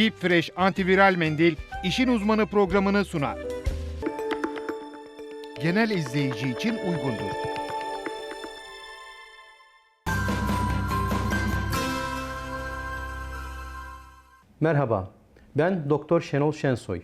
Deep Fresh antiviral mendil işin uzmanı programını sunar. Genel izleyici için uygundur. Merhaba, ben Doktor Şenol Şensoy.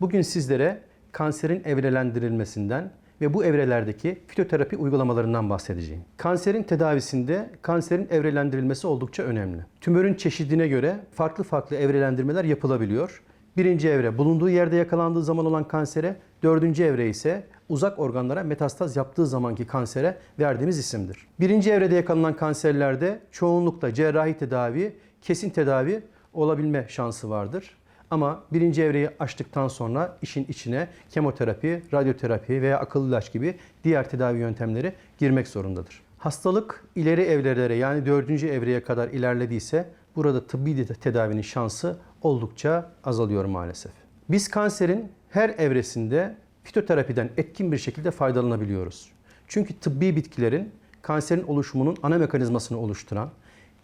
Bugün sizlere kanserin evrelendirilmesinden ve bu evrelerdeki fitoterapi uygulamalarından bahsedeceğim. Kanserin tedavisinde kanserin evrelendirilmesi oldukça önemli. Tümörün çeşidine göre farklı farklı evrelendirmeler yapılabiliyor. Birinci evre bulunduğu yerde yakalandığı zaman olan kansere, dördüncü evre ise uzak organlara metastaz yaptığı zamanki kansere verdiğimiz isimdir. Birinci evrede yakalanan kanserlerde çoğunlukla cerrahi tedavi, kesin tedavi olabilme şansı vardır. Ama birinci evreyi açtıktan sonra işin içine kemoterapi, radyoterapi veya akıllı ilaç gibi diğer tedavi yöntemleri girmek zorundadır. Hastalık ileri evrelere yani dördüncü evreye kadar ilerlediyse burada tıbbi tedavinin şansı oldukça azalıyor maalesef. Biz kanserin her evresinde fitoterapiden etkin bir şekilde faydalanabiliyoruz. Çünkü tıbbi bitkilerin kanserin oluşumunun ana mekanizmasını oluşturan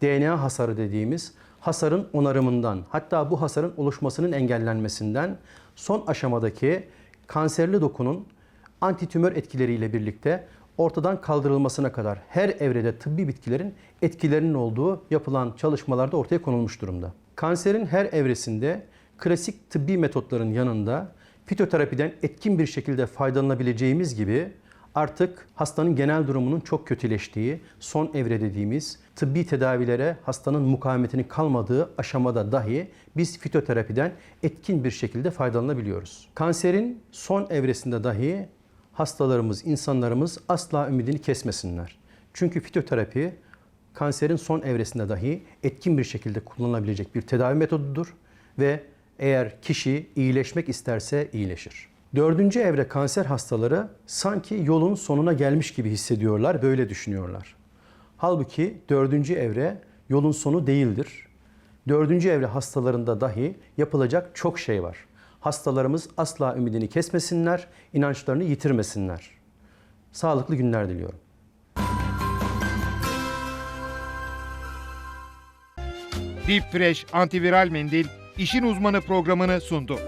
DNA hasarı dediğimiz hasarın onarımından hatta bu hasarın oluşmasının engellenmesinden son aşamadaki kanserli dokunun antitümör etkileriyle birlikte ortadan kaldırılmasına kadar her evrede tıbbi bitkilerin etkilerinin olduğu yapılan çalışmalarda ortaya konulmuş durumda. Kanserin her evresinde klasik tıbbi metotların yanında fitoterapiden etkin bir şekilde faydalanabileceğimiz gibi artık hastanın genel durumunun çok kötüleştiği, son evre dediğimiz tıbbi tedavilere hastanın mukavemetinin kalmadığı aşamada dahi biz fitoterapiden etkin bir şekilde faydalanabiliyoruz. Kanserin son evresinde dahi hastalarımız, insanlarımız asla ümidini kesmesinler. Çünkü fitoterapi kanserin son evresinde dahi etkin bir şekilde kullanılabilecek bir tedavi metodudur ve eğer kişi iyileşmek isterse iyileşir. Dördüncü evre kanser hastaları sanki yolun sonuna gelmiş gibi hissediyorlar, böyle düşünüyorlar. Halbuki dördüncü evre yolun sonu değildir. Dördüncü evre hastalarında dahi yapılacak çok şey var. Hastalarımız asla ümidini kesmesinler, inançlarını yitirmesinler. Sağlıklı günler diliyorum. Deep Fresh antiviral mendil işin uzmanı programını sundu.